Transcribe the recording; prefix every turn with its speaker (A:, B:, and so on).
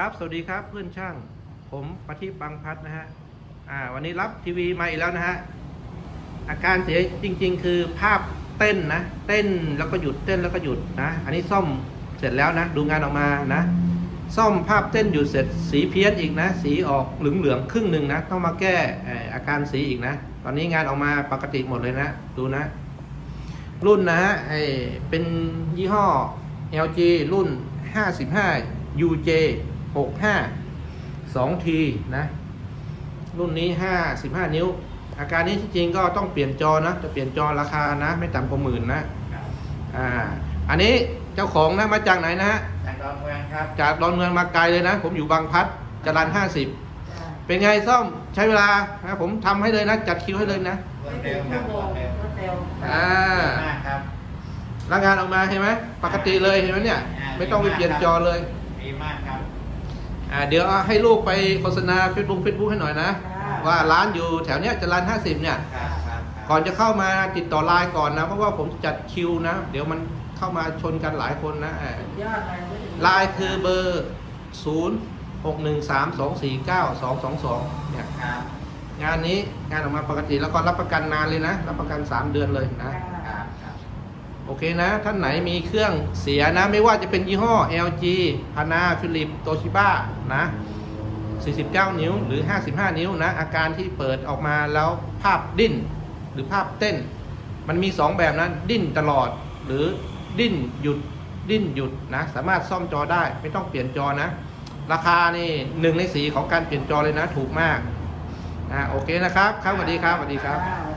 A: ครับ สวัสดีครับเพื่อนช่าง ผมปฏิบังพัฒน์นะฮะ อ่า วันนี้รับทีวีมาอีกแล้วนะฮะ อาการเสียจริง ๆ คือภาพเต้นนะ เต้นแล้วก็หยุดเต้นแล้วก็หยุดนะ อันนี้ซ่อมเสร็จแล้วนะ ดูงานออกมานะ ซ่อมภาพเต้นหยุดเสร็จสีเพี้ยนอีกนะ สีออกเหลืองๆครึ่งหนึ่งนะ ต้องมาแก้อาการสีอีกนะ ตอนนี้งานออกมาปกติหมดเลยนะ ดูนะ รุ่นนะฮะไอเป็นยี่ห้อ LG รุ่น 55 UJ 65 2T นะ รุ่นนี้55นิ้ว อาการนี้ที่จริงก็ต้องเปลี่ยนจอนะ จะเปลี่ยนจอราคานะ ไม่ต่ำกว่าหมื่นนะ อ่า อันนี้เจ้าของนะมาจากไหนนะฮะ
B: จากดอนเมืองครับ
A: จากดอนเมืองมาไกลเลยนะ ผมอยู่บางพลัดจรัน50เป็นไงซ่อมใช้เวลานะผมทำให้เลยนะ จัดคิวให้เลยนะ
B: รวดเร็วครับรวดเร็ว
C: รวดเร็ว
A: อ่า
B: มากครับ
A: ร่างงานออกมาเห็นไหมปกติเลยเห็นไหมเนี่ย
B: อ่า
A: ไม่ต้องไปเปลี่ยนจอเลย
B: ดีมากครับ
A: อ่า เดี๋ยวเอาให้ลูกไปโฆษณาเฟซบุ๊กเฟซบุ๊กให้หน่อยนะ ว่าร้านอยู่แถวเนี้ยจรัน50เนี่ย
B: ครับครับครับ
A: ก่อนจะเข้ามาติดต่อไลน์ก่อนนะ เพราะว่าผมจัดคิวนะ เดี๋ยวมันเข้ามาชนกันหลายคนนะอ่า
C: สุดยอดเลยไม่ถึง
A: ไลน์คือเบอร์0 6 1 3 2 4 9 2 2 2เนี่ย
B: ครับ
A: งานนี้งานออกมาปกติแล้วก็รับประกันนานเลยนะ รับประกัน3เดือนเลยนะ
B: ครับครับ
A: โอเคนะ ท่านไหนมีเครื่องเสียนะ ไม่ว่าจะเป็นยี่ห้อ LG พานาฟิลิปโตชิบ้านะ 49 นิ้วหรือ 55 นิ้วนะ อาการที่เปิดออกมาแล้วภาพดิ้น หรือภาพเต้น มันมี 2 แบบนะดิ้นตลอดหรือดิ้นหยุดดิ้นหยุดนะ สามารถซ่อมจอได้ไม่ต้องเปลี่ยนจอนะ ราคานี่หนึ่งในสีของการเปลี่ยนจอเลยนะ ถูกมากอ่าโอเคนะครับครับสวัสดีครับสวัสดีครับ